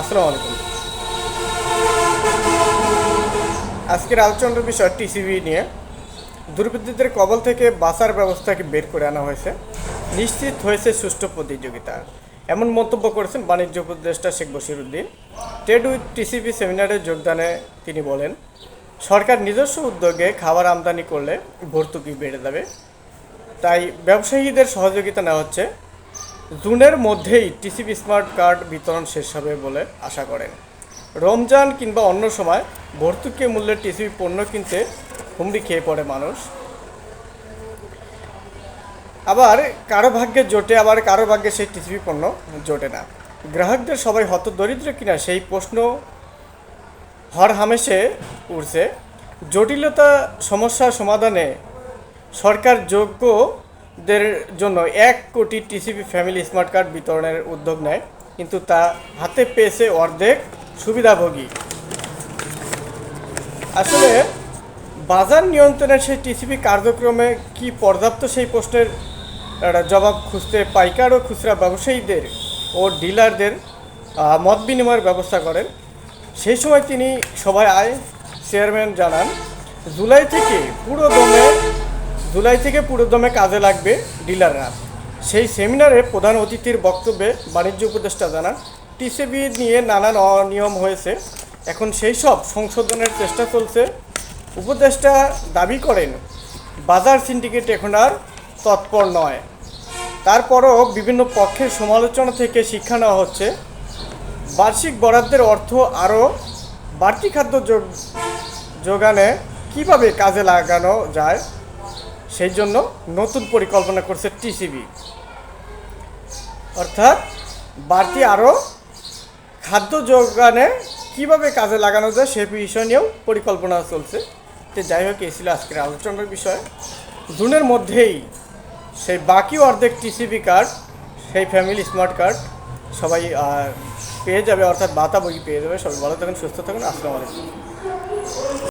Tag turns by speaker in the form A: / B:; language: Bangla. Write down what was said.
A: আসসালামু আলাইকুম। আজকের আলোচনার বিষয় টিসিবি নিয়ে। দুর্বৃত্তদের কবল থেকে বাঁচার ব্যবস্থাকে বের করে আনা হয়েছে। নিশ্চিত হয়েছে সুষ্ঠু প্রতিযোগিতা। এমন মন্তব্য করেছেন বাণিজ্য উপদেষ্টা Sheikh Bashiruddin. Trade with TCB সেমিনারে যোগদানে তিনি বলেন, সরকার নিজস্ব উদ্যোগে খাবার আমদানি করলে ভর্তুকি বেড়ে যাবে। তাই ব্যবসায়ীদের সহযোগিতা নেওয়া হচ্ছে। জুনের মধ্যেই টিসিপি স্মার্ট কার্ড বিতরণ শেষ হবে বলে আশা করেন। রমজান কিংবা অন্য সময় ভর্তুকি মূল্যের টিসিবি পণ্য কিনতে হুমড়ি খেয়ে পড়ে মানুষ। আবার কারও ভাগ্যে জোটে, আবার কারও ভাগ্যে সেই টিসিবি পণ্য জোটে না। গ্রাহকদের সবাই হত দরিদ্র কিনা সেই প্রশ্ন হর হামেশে উঠছে। জটিলতা সমস্যার সমাধানে সরকার যোগ্যদের জন্য এক কোটি টিসিবি ফ্যামিলি স্মার্ট কার্ড বিতরণের উদ্যোগ নেয়, কিন্তু তা হাতে পেয়েছে অর্ধেক সুবিধাভোগী। আসলে, বাজার নিয়ন্ত্রণের সেই টিসিবি কার্যক্রমে কি পর্যাপ্ত সেই প্রশ্নের জবাব খুঁজতে পাইকার ও খুচরা ব্যবসায়ীদের ও ডিলারদের মত বিনিময়ের ব্যবস্থা করেন। সেই সময় তিনি সভায় আয়, চেয়ারম্যান জানান, জুলাই থেকে পুরো দমে জুলাই থেকে পুরো দমে কাজে লাগবে ডিলাররা। সেই সেমিনারে প্রধান অতিথির বক্তব্যে বাণিজ্য উপদেষ্টা জানান টিসিবি নিয়ে নানান অনিয়ম হয়েছে। এখন সেই সব সংশোধনের চেষ্টা চলছে। উপদেষ্টা দাবি করেন, বাজার সিন্ডিকেট এখন আর তৎপর নয়। তারপরও বিভিন্ন পক্ষের সমালোচনা থেকে শিক্ষা নেওয়া হচ্ছে। বার্ষিক বরাদ্দের অর্থ আরও বাড়তি খাদ্য যোগানে কীভাবে কাজে লাগানো যায় সেই জন্য নতুন পরিকল্পনা করছে টিসিবি। অর্থাৎ বাড়তি আরও খাদ্য যোগানে কীভাবে কাজে লাগানো যায় সে বিষয় নিয়েও পরিকল্পনা চলছে। তো যাই হোক, এই ছিল আজকের আলোচনার বিষয়। জুনের মধ্যেই সেই বাকি অর্ধেক টিসিবি কার্ড, সেই ফ্যামিলি স্মার্ট কার্ড সবাই পেয়ে যাবে, অর্থাৎ বাতা বই পেয়ে যাবে। সবাই ভালো থাকুন, সুস্থ থাকুন। আসসালামু আলাইকুম।